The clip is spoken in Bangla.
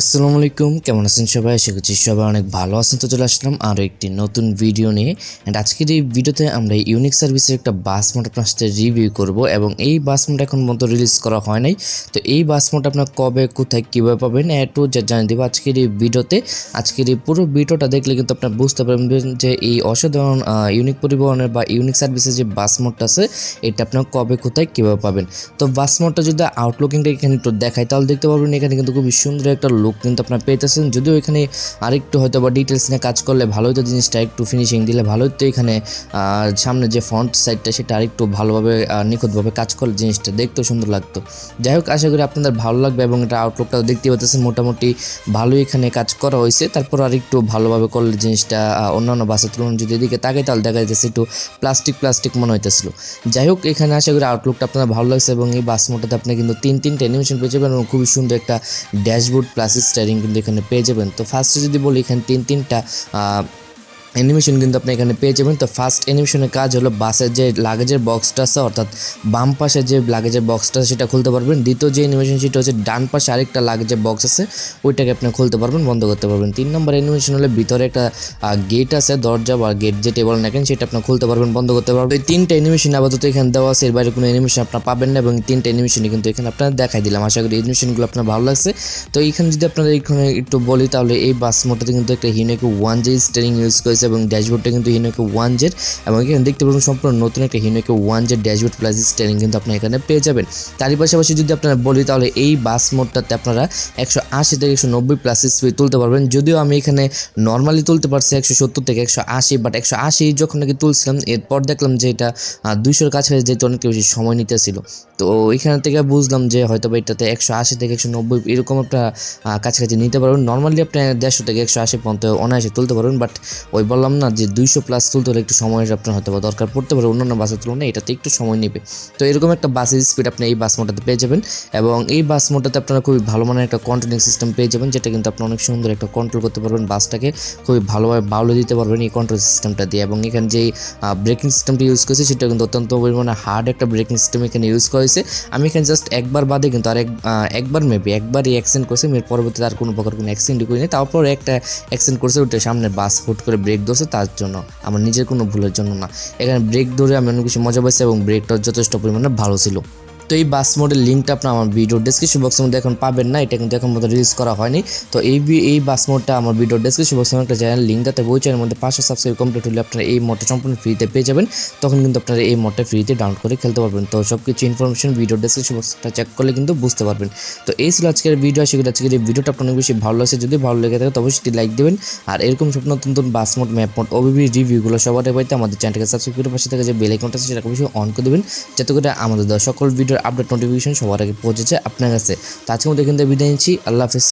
আসসালামু আলাইকুম, কেমন আছেন সবাই? আশা করছি সবাই অনেক ভালো আছেন। তো চলে আসলাম আরও একটি নতুন ভিডিও নিয়ে। অ্যান্ড আজকের এই ভিডিওতে আমরা ইউনিক সার্ভিসের একটা বাস মোড আপনার সাথে রিভিউ করব এবং এই বাস মোড এখন মতো রিলিজ করা হয় নাই। তো এই বাস মোড আপনার কবে, কোথায়, কীভাবে পাবেন একটু যা জানিয়ে দেবো আজকের এই ভিডিওতে আজকের এই পুরো ভিডিওটা দেখলে কিন্তু আপনার বুঝতে পারবেন যে এই অসাধারণ ইউনিক পরিবহনের বা ইউনিক সার্ভিসের যে বাস মোডটা আছে, এটা আপনার কবে, কোথায়, কীভাবে পাবেন। তো বাস মোডটা যদি আউটলুকিংটা এখানে একটু দেখায় তাহলে দেখতে পারবেন এখানে কিন্তু খুবই সুন্দর একটা লুক কিন্তু আপনার পেতেছেন। যদিও এখানে আরেকটু হয়তো বা ডিটেলস নিয়ে কাজ করলে ভালো হতো জিনিসটা একটু ফিনিশিং দিলে ভালো হতো এখানে সামনে যে ফ্রন্ট সাইডটা সেটা আরেকটু ভালোভাবে নিখুঁতভাবে কাজ করলে জিনিসটা দেখতেও সুন্দর লাগতো। যাই হোক, আশা করি আপনাদের ভালো লাগবে এবং এটা আউটলুকটাও দেখতে পাচ্ছেন। মোটামুটি ভালোই এখানে কাজ করা হয়েছে। তারপর আরেকটু ভালোভাবে করলে জিনিসটা অন্যান্য বাসের তুলনায় যদি এদিকে তাকাই, তাহলে দেখা যাচ্ছে একটু প্লাস্টিক প্লাস্টিক মনে হইতেছিল। যাই হোক, এখানে আশা করি আউটলুকটা আপনার ভালো লাগছে এবং এই বাস মোটাতে আপনি কিন্তু তিন, তিনটে অ্যানিমেশন পেয়ে যাবেন এবং খুবই সুন্দর একটা ড্যাশবোর্ড প্লাস স্টারিং কিন্তু এখানে পেয়ে যাবেন। তো ফার্স্টে যদি বলি এখানে তিন তিনটা অ্যানিমেশন কিন্তু আপনি এখানে পেয়ে যাবেন। তো ফার্স্ট অ্যানিমেশনের কাজ হলো বাসের যে লাগেজের বক্সটা আছে, অর্থাৎ বাম পাশে যে লাগেজের বক্সটা সেটা খুলতে পারবেন। দ্বিতীয় যে অ্যানিমেশন সেটা হচ্ছে ডান পাশে আরেকটা লাগেজের বক্স আছে, ওইটাকে আপনি খুলতে পারবেন, বন্ধ করতে পারবেন। তিন নম্বর অ্যানিমেশন হলে ভিতরে একটা গেট আছে, দরজা বা গেট যে টেবল নাকেন সেটা আপনি খুলতে পারবেন, বন্ধ করতে পারবেন। এই তিনটা অ্যানিমেশন আপাতত এখানে দেওয়া আছে, এর বাইরে কোনো অ্যানিমেশন আপনার পাবেন না, এবং তিনটা অ্যানিমেশনই কিন্তু এখানে আপনার দেখাই দিলাম। আশা করি অ্যানিমেশনগুলো আপনার ভালো লাগছে। তো এখানে যদি আপনাদের এখানে একটু বলি, তাহলে এই বাস মোটাতে কিন্তু একটা হিনোকে ওয়ান জে স্টারিং ইউজ করেছে এবং ড্যাশবোর্ডটা কিন্তু হিনোকে ওয়ান জের এবং এখানে দেখতে পাবেন সম্পূর্ণ নতুন একটা হিনোকে ওয়ান জের ড্যাশবোর্ড প্লাস স্টারিং কিন্তু আপনি এখানে পেয়ে যাবেন। তারই পাশাপাশি যদি আপনারা বলি তাহলে এই বাস মোডটাতে আপনারা একশো আশি থেকে একশো নব্বই প্লাস স্পিড তুলতে পারবেন। যদিও আমি এখানে নর্মালি তুলতে পারছি একশো সত্তর থেকে একশো আশি বাট একশো আশি যখন নাকি তুলছিলাম, এরপর দেখলাম যে এটা দুইশোর কাছাকাছি যেতে অনেকটা বেশি সময় নিতেছিল। তো ওইখান থেকে বুঝলাম যে হয়তো বা এটাতে একশো আশি থেকে একশো নব্বই এরকম একটা কাছাকাছি নিতে পারবেন। নর্মালি আপনি দেড়শো থেকে একশো আশি পর্যন্ত অনায়াসে তুলতে পারবেন বাট ওই বললাম না যে দুইশো প্লাস তুলতে হলে একটু সময়ের আপনার হয়তো বা দরকার, পড়তে পারে অন্যান্য বাসের তুলনায় এটাতে একটু সময় নেবে। তো এরকম একটা বাসের স্পিড আপনি এই বাস মোটাতে পেয়ে যাবেন এবং এই বাস মোটাতে আপনারা খুবই ভালো মানের একটা কন্ট্রোলিং সিস্টেম পেয়ে যাবেন, যেটা কিন্তু আপনি অনেক সুন্দর একটা কন্ট্রোল করতে পারবেন বাসটাকে, খুবই ভালোভাবে বাউলে দিতে পারবেন এই কন্ট্রোল সিস্টেমটা দিয়ে। এবং এখানে যেই ব্রেকিং সিস্টেমটা ইউজ করেছে সেটা কিন্তু অত্যন্ত পরিমাণে হার্ড একটা ব্রেকিং সিস্টেম এখানে ইউজ করেছে আমি এখানে জাস্ট একবার বাদে কিন্তু আর এক একবার মেবি একবারই অ্যাক্সিডেন্ট করেছে এর পরবর্তীতে আর কোনো প্রকার কোনো অ্যাক্সিডেন্ট করিনি। তারপর একটা অ্যাক্সিডেন্ট করছে, ওটা সামনে বাস হুট করে ব্রেক ধরছে তার জন্য। আমার নিজের কোনো ভুলের জন্য না। এখানে ব্রেক ধরে আমি অনেক কিছু মজা পাইছি এবং ব্রেকটাও যথেষ্ট পরিমাণে ভালো ছিল। তো এই বাস মোডের লিঙ্কটা আপনার আমার ভিডিও ডেসক্রিপশন বক্সের মধ্যে এখন পাবেন না, এটা কিন্তু এখন মতো রিলিজ করা হয়নি। তো এই এই বাস মোডটা আমার ভিডিও ডেসক্রিপশন বক্সের একটা চ্যানেল লিঙ্ক তাতে ওই চ্যানেলের মধ্যে পাঁচশো সাবস্ক্রাইব কমপ্লিট হলে আপনারা এই মোডটা সম্পূর্ণ ফ্রিতে পেয়ে যাবেন। তখন কিন্তু আপনারা এই মোডটা ফ্রিতে ডাউনলোড করে খেলতে পারবেন। তো সব কিছু ইনফরমেশন ভিডিও ডেসক্রিপশন বক্সটা চেক করলে কিন্তু বুঝতে পারবেন। তো এই ছিল আজকের ভিডিও আশা করি আজকের এই ভিডিওটা আপনার অনেক বেশি ভালো লাগছে। যদি ভালো লেগে থাকে তো অবশ্যই লাইক দেবেন। আর এরকম সব নতুন নতুন bus mode map mode OBB রিভিউগুলো সবার পাইতে আমাদের চ্যানেলকে সাবস্ক্রাইব করে পাশে থেকে যে বেল আইকনটা সেটা অবশ্যই অন করে দেবেন। যাতে করে আমাদের দেওয়া সকল ভিডিওর আপডেট নোটিফিকেশন সবার আগে পৌঁছেছে। আপনার কাছে। তো আজকে মধ্যে বিদায় নিচ্ছি। আল্লাহ হাফিজ।